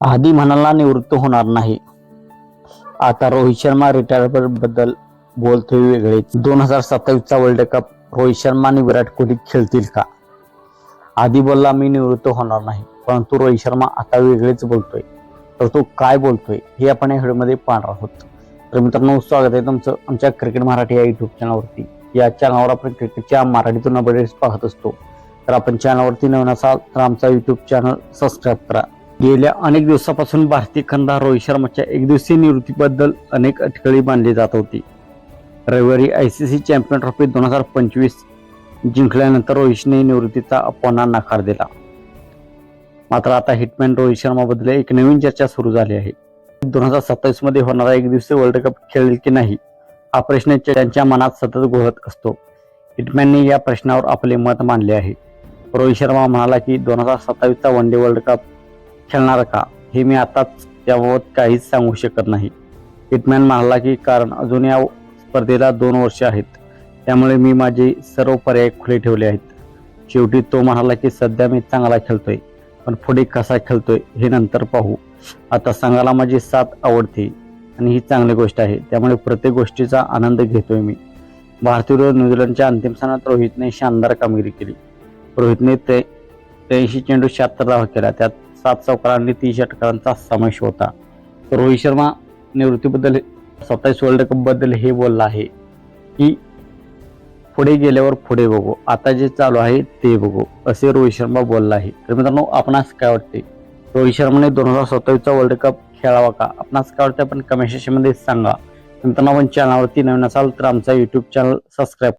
आधी म्हणाला निवृत्त होणार नाही. आता रोहित शर्मा रिटायरमेंटबद्दल बोलतोय वेगळे. दोन हजार सत्तावीसचा वर्ल्ड कप रोहित शर्मा आणि विराट कोहली खेळतील का? आधी बोलला मी निवृत्त होणार नाही परंतु रोहित शर्मा आता वेगळेच बोलतोय. तर तो काय बोलतोय हे आपण या व्हिडिओमध्ये पाहणार आहोत. तर मित्रांनो स्वागत आहे तुमचं आमच्या क्रिकेट मराठी या युट्यूब चॅनलवरती या चॅनलवर आपण क्रिकेटच्या मराठीतून अपडेट्स पाहत असतो. तर आपण चॅनलवरती नवीन असाल तर आमचा युट्यूब चॅनल सबस्क्राईब करा. गेल्या अनेक दिवसापासून भारतीय खंदा रोहित शर्माच्या एकदिवसीय निवृत्तीबद्दल अनेक अटकळी मानली जात होती. रविवारी I C C champion trophy दोन हजार पंचवीस जिंकल्यानंतर रोहितने निवृत्तीचा अपवाना नकार दिला. मात्र आता हिटमॅन रोहित शर्माबद्दल एक नवीन चर्चा सुरू झाली आहे. दोन हजार सत्तावीसमध्ये होणारा एक दिवसीय वर्ल्ड कप खेळेल की नाही हा प्रश्न त्यांच्या मनात सतत घोळत असतो. हिटमॅनने या प्रश्नावर आपले मत मांडले आहे. रोहित शर्मा म्हणाला की दोन हजार सत्तावीसचा वन डे वर्ल्ड कप खेळणार का? हे मी आताच त्याबाबत काहीच सांगू शकत नाही. हिटमॅन म्हणाला की कारण अजून या स्पर्धेला दोन वर्ष आहेत. त्यामुळे मी माझे सर्व पर्याय खुले ठेवले आहेत. शेवटी तो म्हणाला की सध्या मी चांगला खेळतोय पण पुढे कसा खेळतोय हे नंतर पाहू. आता संघाला माझी साथ आवडते आणि ही चांगली गोष्ट आहे. त्यामुळे प्रत्येक गोष्टीचा आनंद घेतोय मी. भारतीय न्यूझीलंडच्या अंतिम सामन्यात रोहितने शानदार कामगिरी केली. रोहितने ते त्र्याऐंशी चेंडू शहात्तर धावा केला त्यात सात चौकार आणि तीस षटकारांचा समावेश होता. रोहित शर्मा निवृत्तीबद्दल सत्तावीस वर्ल्ड कपबद्दल हे बोलला आहे की पुढे गेल्यावर पुढे बघू आता जे चालू आहे ते बघू असे रोहित शर्मा बोलला आहे. तर मित्रांनो आपणास काय वाटते? रोहित शर्माने दोन हजार सत्तावीसचा वर्ल्ड कप खेळावा का? आपणास काय वाटतं आपण कमेंट सेक्शनमध्ये सांगा. मित्रांनो आपण चॅनलवरती नवीन असाल तर आमचा यूट्यूब चॅनल सबस्क्राईब